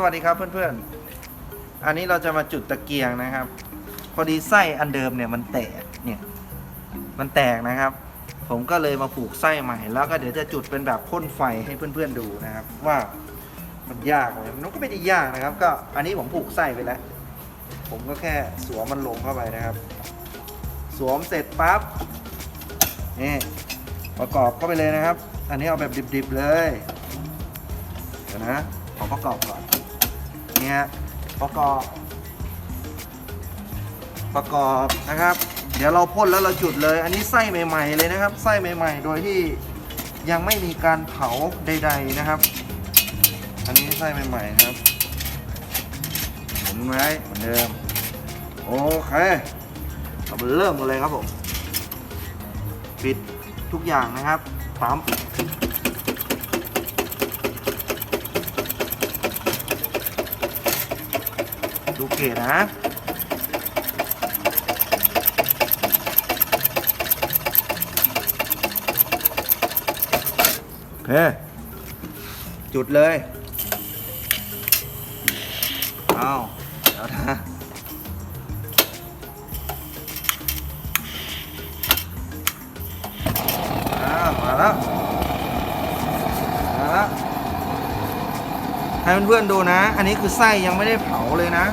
สวัสดีครับเพื่อนๆ อันนี้เราจะมาจุดตะเกียงนะครับ พอดีไส้อันเดิมเนี่ยมันแตกเนี่ยมันแตกนะครับ ผมก็เลยมาผูกไส้ใหม่ แล้วก็เดี๋ยวจะจุดเป็นแบบพ่นไฟให้เพื่อนๆดูนะครับ ว่ามันยากไหมมันก็ไม่ได้ยากนะครับ ก็อันนี้ผมผูกไส้ไปแล้ว ผมก็แค่สวมมันลงเข้าไปนะครับ สวมเสร็จปั๊บนี่ประกอบเข้าไปเลยนะครับ อันนี้เอาแบบดิบๆเลยเดี๋ยวนะขอประกอบก่อน นี่ฮะประกอบประกอบนะครับ เดี๋ยวเราพ่นแล้วเราจุดเลย อันนี้ไส้ใหม่ ๆ เลยนะครับ ไส้ใหม่ ๆ โดยที่ยังไม่มีการเผาใด ๆนะครับ อันนี้ไส้ใหม่ ๆ ครับหมุนไว้เหมือนเดิม โอเคเราเริ่มกันเลยครับผม ปิดทุกอย่างนะครับปั๊ม ดูเกตนะโอเคจุดเลย เอาเดี๋ยวนะ ให้เพื่อนๆดูนะ อันนี้คือไส้ยังไม่ได้เผาเลยนะ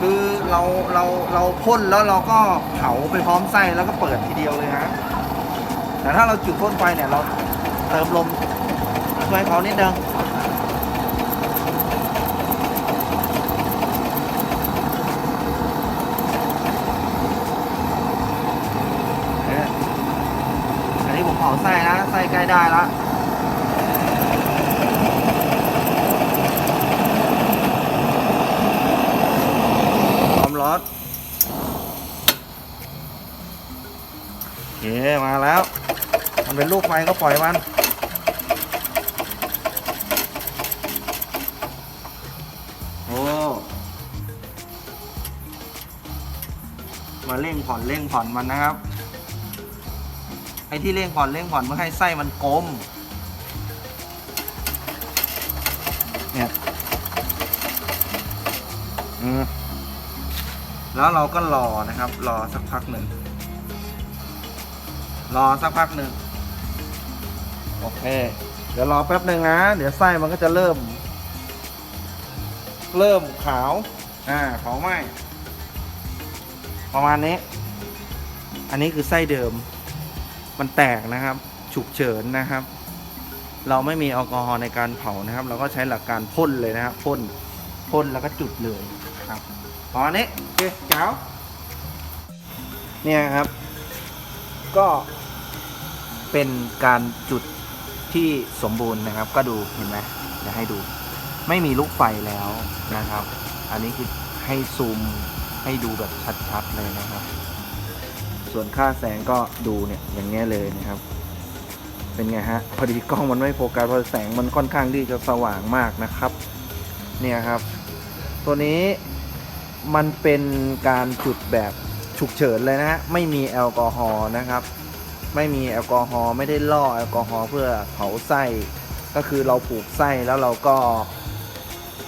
คือเราเราเราพ่นแล้วเราก็เผาไปพร้อมไส้แล้วก็เปิดทีเดียวเลยนะแต่ถ้าเราจุดพ่นไฟเนี่ยเราเติมลมช่วยเขานิดนึงเนี่ยอันนี้ผมเผาไส้นะไส้ใกล้ได้แล้ว แล้ว มันเป็นลูกไฟก็ปล่อยมัน โอ้ มาเร่งผ่อนเร่งผ่อนมันนะครับ ไอ้ที่เร่งผ่อนเร่งผ่อนเพื่อให้ไส้มันกลม เนี่ยอืมแล้วเราก็รอนะครับ รอสักพักหนึ่ง รอสักพักหนึ่งโอเค เดี๋ยวรอแป๊บหนึ่งนะ เดี๋ยวไส้มันก็จะเริ่ม เริ่มขาว อ่าเผาไหมประมาณนี้ อันนี้คือไส้เดิม มันแตกนะครับ ฉุกเฉินนะครับ เราไม่มีแอลกอฮอล์ในการเผานะครับ เราก็ใช้หลักการพ่นเลยนะครับพ่นพ่นแล้วก็จุดเลยครับตอนนี้โอเคเจ้าเนี่ยครับ ก็ เป็นการจุดที่สมบูรณ์นะครับ ก็ดูเห็นไหมเดี๋ยวให้ดู ไม่มีลูกไฟแล้วนะครับ อันนี้คือให้ซูมให้ดูแบบชัดๆเลยนะครับ ส่วนค่าแสงก็ดูเนี่ยอย่างเงี้ยเลยนะครับ เป็นไงฮะพอดีกล้องมันไม่โฟกัสเพราะแสงมันค่อนข้างที่จะสว่างมากนะครับ เนี่ยครับ ตัวนี้มันเป็นการจุดแบบฉุกเฉินเลยนะฮะไม่มีแอลกอฮอล์นะครับ ไม่มีแอลกอฮอล์ไม่ได้ล่อแอลกอฮอล์เพื่อเผาไส้ ก็คือเราผูกไส้แล้วเราก็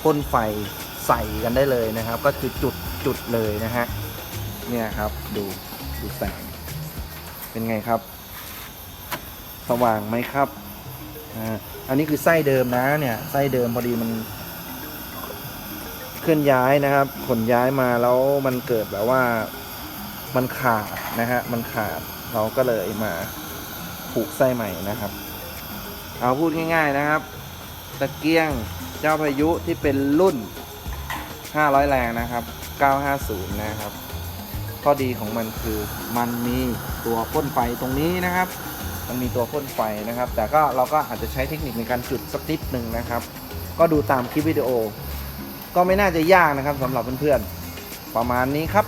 พ่นไฟใส่กันได้เลยนะครับ ก็คือจุดจุดเลยนะฮะเนี่ยครับดูดูแสงเป็นไงครับ สว่างไหมครับอ่าอันนี้คือไส้เดิมนะเนี่ยไส้เดิมพอดีมันเคลื่อนย้ายนะครับขนย้ายมาแล้วมันเกิดแบบว่ามันขาดนะฮะมันขาด เราก็เลยมาผูกไส้ใหม่นะครับ เอาพูดง่ายๆนะครับ ตะเกียงเจ้าพายุที่เป็นรุ่น 500 แรงนะครับ 950 นะครับ ข้อดีของมันคือมันมีตัวพ่นไฟตรงนี้นะครับ มันมีตัวพ่นไฟนะครับ แต่ก็เราก็อาจจะใช้เทคนิคในการจุดสักนิดหนึ่งนะครับ ก็ดูตามคลิปวิดีโอ ก็ไม่น่าจะยากนะครับสำหรับเพื่อนๆ ประมาณนี้ครับ